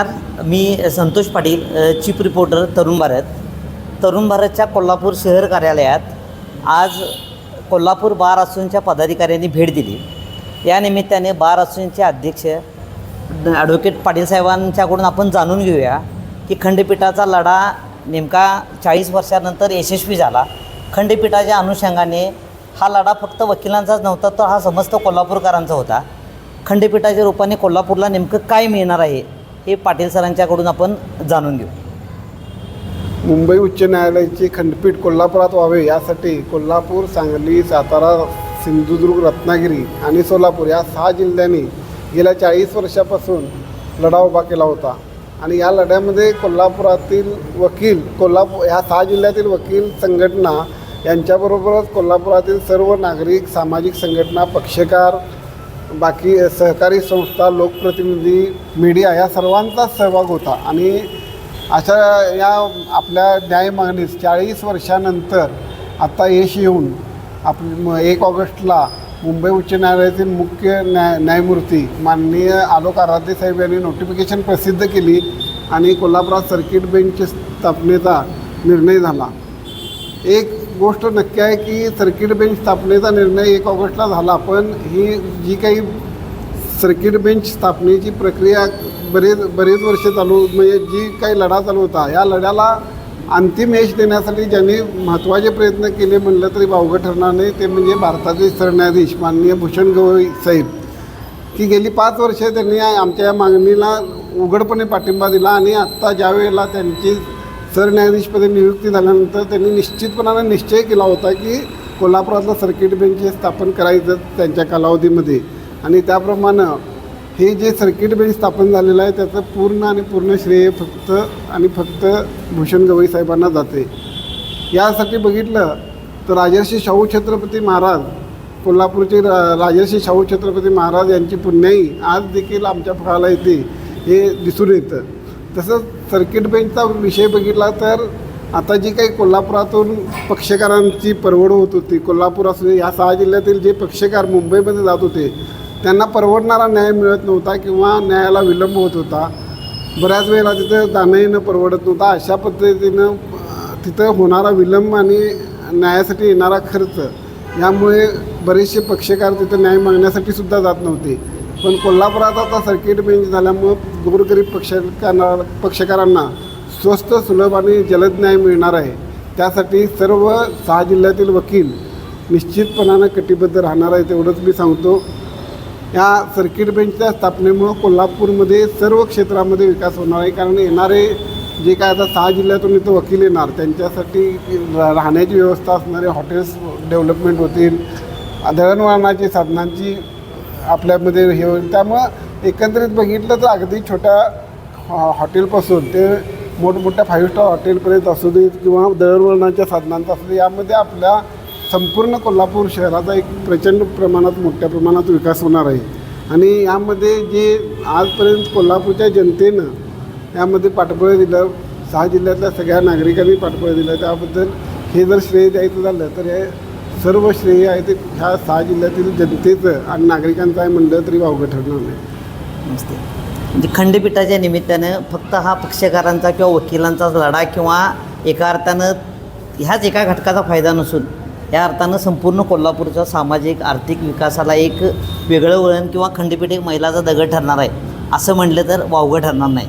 मी Santosh Patil chief reporter Tarun Bharat. तरुण भारतच्या कोल्हापूर शहर कार्यालयात आज कोल्हापूर बार असोसिएशनच्या पदाधिकाऱ्यांनी भेट दिली. या निमित्ताने बार असोसिएशनचे अध्यक्ष ॲडव्होकेट पाटील साहेबांच्याकडून आपण जाणून घेऊया की खंडपीठाचा लढा नेमका चाळीस वर्षानंतर यशस्वी झाला. खंडपीठाच्या अनुषंगाने हा लढा फक्त वकिलांचाच नव्हता तर हा समस्त कोल्हापूरकरांचा होता. खंडपीठाच्या रूपाने कोल्हापूरला नेमकं काय मिळणार आहे? हे पाटील सरांच्याकडून आपण जाणून घेऊ. मुंबई उच्च न्यायालयाची खंडपीठ कोल्हापुरात व्हावे यासाठी कोल्हापूर सांगली सातारा सिंधुदुर्ग रत्नागिरी आणि सोलापूर या सहा जिल्ह्यांनी गेल्या चाळीस वर्षापासून लढा उभा केला होता. आणि या लढ्यामध्ये कोल्हापुरातील वकील कोल्हापूर ह्या सहा जिल्ह्यातील वकील संघटना यांच्याबरोबरच कोल्हापुरातील सर्व नागरिक सामाजिक संघटना पक्षकार बाकी सहकारी संस्था लोकप्रतिनिधी मीडिया या सर्वांचा सहभाग होता. आणि अशा या आपल्या न्याय मागणीस चाळीस वर्षानंतर आता यश येऊन आप एक ऑगस्टला मुंबई उच्च न्यायालयातील मुख्य न्याय न्यायमूर्ती माननीय आलोक आराध्ये साहेब यांनी नोटिफिकेशन प्रसिद्ध केली आणि कोल्हापुरात सर्किट बेंचच्या स्थापनेचा निर्णय झाला. एक गोष्ट नक्की आहे की सर्किट बेंच स्थापनेचा निर्णय एक ऑगस्टला झाला पण ही जी काही सर्किट बेंच स्थापनेची प्रक्रिया बरेच बरेच वर्ष चालू म्हणजे जी काही लढा चालू होता या लढ्याला अंतिम यश देण्यासाठी ज्यांनी महत्त्वाचे प्रयत्न केले म्हणलं तरी वावगं ठरणार नाही ते म्हणजे भारताचे सरन्यायाधीश माननीय भूषण गवई साहेब. की गेली पाच वर्ष त्यांनी आमच्या या मागणीला उघडपणे पाठिंबा दिला आणि आत्ता ज्या वेळेला त्यांची सरन्यायाधीशपदी नियुक्ती झाल्यानंतर त्यांनी निश्चितपणाने निश्चय केला होता की कोल्हापुरातलं सर्किट बेंच हे स्थापन करायचं त्यांच्या कालावधीमध्ये. आणि त्याप्रमाणे हे जे सर्किट बेंच स्थापन झालेलं आहे त्याचं पूर्ण आणि पूर्ण श्रेय फक्त आणि फक्त भूषण गवई साहेबांना जाते. यासाठी बघितलं तर राजर्षी शाहू छत्रपती महाराज कोल्हापूरचे रा राजर्षी शाहू छत्रपती महाराज यांची पुण्याई आज देखील आमच्या फळाला येते हे दिसून येतं. तसंच सर्किट बेंचचा विषय बघितला तर आता जी काही कोल्हापुरातून पक्षकारांची परवड होत होती कोल्हापूर असू दे या सहा जिल्ह्यातील जे पक्षकार मुंबईमध्ये जात होते त्यांना परवडणारा न्याय मिळत नव्हता किंवा न्यायाला विलंब होत होता. बऱ्याच वेळेला तिथं जाणं येणं परवडत नव्हता. अशा पद्धतीनं तिथं होणारा विलंब आणि न्यायासाठी येणारा खर्च यामुळे बरेचसे पक्षकार तिथं न्याय मागण्यासाठी सुद्धा जात नव्हते. पण कोल्हापुरात आता सर्किट बेंच झाल्यामुळं गोरगरीब पक्षकारांना पक्षकारांना स्वस्त सुलभ आणि जलद न्याय मिळणार आहे. त्यासाठी सर्व सहा जिल्ह्यातील वकील निश्चितपणानं कटिबद्ध राहणार आहे तेवढंच मी सांगतो. या सर्किट बेंचच्या स्थापनेमुळं कोल्हापूरमध्ये सर्व क्षेत्रामध्ये विकास होणार आहे. कारण येणारे जे काय आता सहा जिल्ह्यातून इथं वकील येणार त्यांच्यासाठी रा- राहण्याची व्यवस्था असणारे हॉटेल्स डेव्हलपमेंट होतील. दळणवळणाची साधनांची आपल्यामध्ये हे होईल. त्यामुळं एकंदरीत बघितलं तर अगदी छोट्या हॉ- हॉटेलपासून ते मोठमोठ्या फाईव्ह स्टार हॉटेलपर्यंत असू देत किंवा दळणवळणाच्या साधनांचा असू दे यामध्ये आपल्या संपूर्ण कोल्हापूर शहराचा एक प्रचंड प्रमाणात मोठ्या प्रमाणात विकास होणार आहे. आणि यामध्ये जे आजपर्यंत कोल्हापूरच्या जनतेनं यामध्ये पाठबळ दिलं सहा जिल्ह्यातल्या सगळ्या नागरिकांनी पाठबळ दिलं त्याबद्दल हे जर श्रेय द्यायचं झालं तर हे सर्व श्रेय आहे ते ह्या सहा जिल्ह्यातील जनतेचं आणि नागरिकांचं आहे म्हणलं तरी वावगं ठरणार नाही. नमस्ते. म्हणजे खंडपीठाच्या निमित्तानं फक्त हा पक्षकारांचा किंवा वकिलांचाच लढा किंवा एका अर्थानं ह्याच एका घटकाचा फायदा नसून या अर्थानं संपूर्ण कोल्हापूरच्या सामाजिक आर्थिक विकासाला एक वेगळं वळण किंवा खंडपीठ एक महिलाचा दगड ठरणार आहे असं म्हटलं तर वावगं ठरणार नाही.